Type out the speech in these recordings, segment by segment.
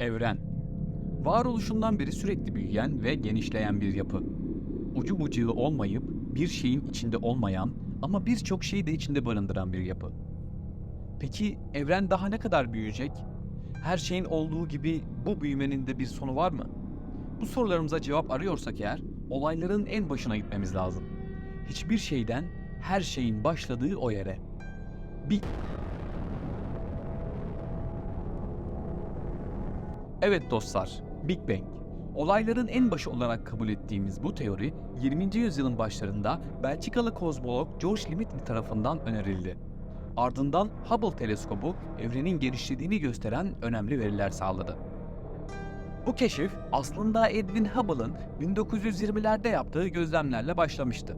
Evren. Varoluşundan beri sürekli büyüyen ve genişleyen bir yapı. Ucu bucağı olmayıp bir şeyin içinde olmayan ama birçok şeyi de içinde barındıran bir yapı. Peki evren daha ne kadar büyüyecek? Her şeyin olduğu gibi bu büyümenin de bir sonu var mı? Bu sorularımıza cevap arıyorsak eğer olayların en başına gitmemiz lazım. Hiçbir şeyden her şeyin başladığı o yere. Bir Evet dostlar, Big Bang. Olayların en başı olarak kabul ettiğimiz bu teori 20. yüzyılın başlarında Belçikalı kozmolog George Lemaître tarafından önerildi. Ardından Hubble teleskobu evrenin genişlediğini gösteren önemli veriler sağladı. Bu keşif aslında Edwin Hubble'ın 1920'lerde yaptığı gözlemlerle başlamıştı.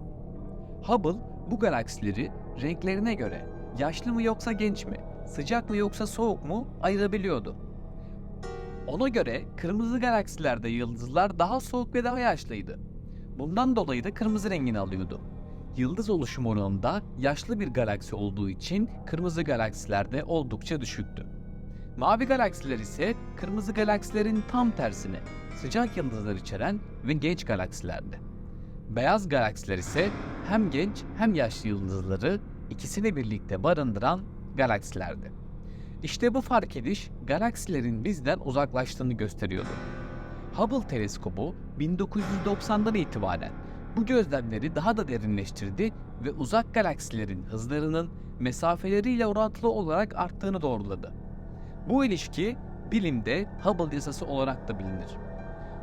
Hubble bu galaksileri renklerine göre yaşlı mı yoksa genç mi, sıcak mı yoksa soğuk mu ayırabiliyordu. Ona göre kırmızı galaksilerde yıldızlar daha soğuk ve daha yaşlıydı. Bundan dolayı da kırmızı rengini alıyordu. Yıldız oluşum oranında yaşlı bir galaksi olduğu için kırmızı galaksilerde oldukça düşüktü. Mavi galaksiler ise kırmızı galaksilerin tam tersine sıcak yıldızlar içeren ve genç galaksilerdi. Beyaz galaksiler ise hem genç hem yaşlı yıldızları ikisini birlikte barındıran galaksilerdi. İşte bu fark ediş galaksilerin bizden uzaklaştığını gösteriyordu. Hubble teleskobu 1990'dan itibaren bu gözlemleri daha da derinleştirdi ve uzak galaksilerin hızlarının mesafeleriyle orantılı olarak arttığını doğruladı. Bu ilişki bilimde Hubble yasası olarak da bilinir.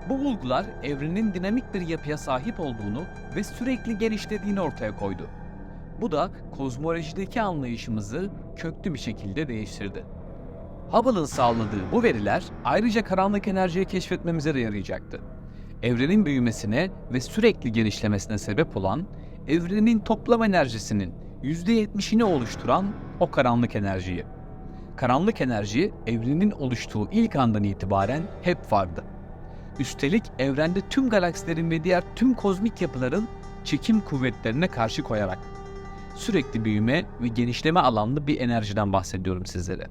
Bu bulgular evrenin dinamik bir yapıya sahip olduğunu ve sürekli genişlediğini ortaya koydu. Bu da kozmolojideki anlayışımızı köklü bir şekilde değiştirdi. Hubble'ın sağladığı bu veriler ayrıca karanlık enerjiyi keşfetmemize de yarayacaktı. Evrenin büyümesine ve sürekli genişlemesine sebep olan, evrenin toplam enerjisinin %70'ini oluşturan o karanlık enerjiyi. Karanlık enerji evrenin oluştuğu ilk andan itibaren hep vardı. Üstelik evrende tüm galaksilerin ve diğer tüm kozmik yapıların çekim kuvvetlerine karşı koyarak sürekli büyüme ve genişleme alanlı bir enerjiden bahsediyorum sizlere.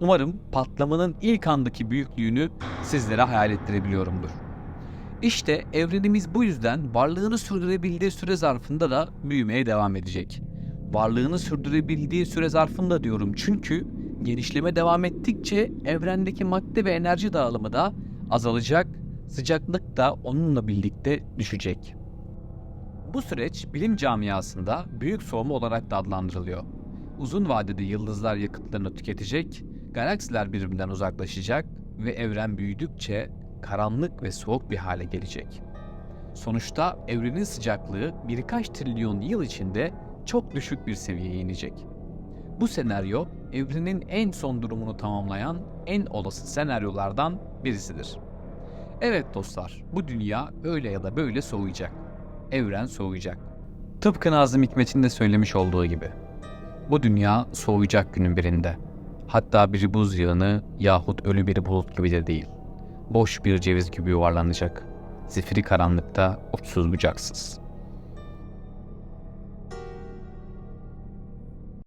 Umarım patlamanın ilk andaki büyüklüğünü sizlere hayal ettirebiliyorumdur. İşte evrenimiz bu yüzden varlığını sürdürebildiği süre zarfında da büyümeye devam edecek. Varlığını sürdürebildiği süre zarfında diyorum çünkü genişleme devam ettikçe evrendeki madde ve enerji dağılımı da azalacak, sıcaklık da onunla birlikte düşecek. Bu süreç bilim camiasında büyük soğuma olarak da adlandırılıyor. Uzun vadede yıldızlar yakıtlarını tüketecek, galaksiler birbirinden uzaklaşacak ve evren büyüdükçe karanlık ve soğuk bir hale gelecek. Sonuçta evrenin sıcaklığı birkaç trilyon yıl içinde çok düşük bir seviyeye inecek. Bu senaryo evrenin en son durumunu tamamlayan en olası senaryolardan birisidir. Evet dostlar, bu dünya öyle ya da böyle soğuyacak. Evren soğuyacak. Tıpkı Nazım Hikmet'in de söylemiş olduğu gibi. Bu dünya soğuyacak günün birinde. Hatta bir buz yığını yahut ölü bir bulut gibi de değil. Boş bir ceviz gibi yuvarlanacak. Zifiri karanlıkta uçsuz bucaksız.''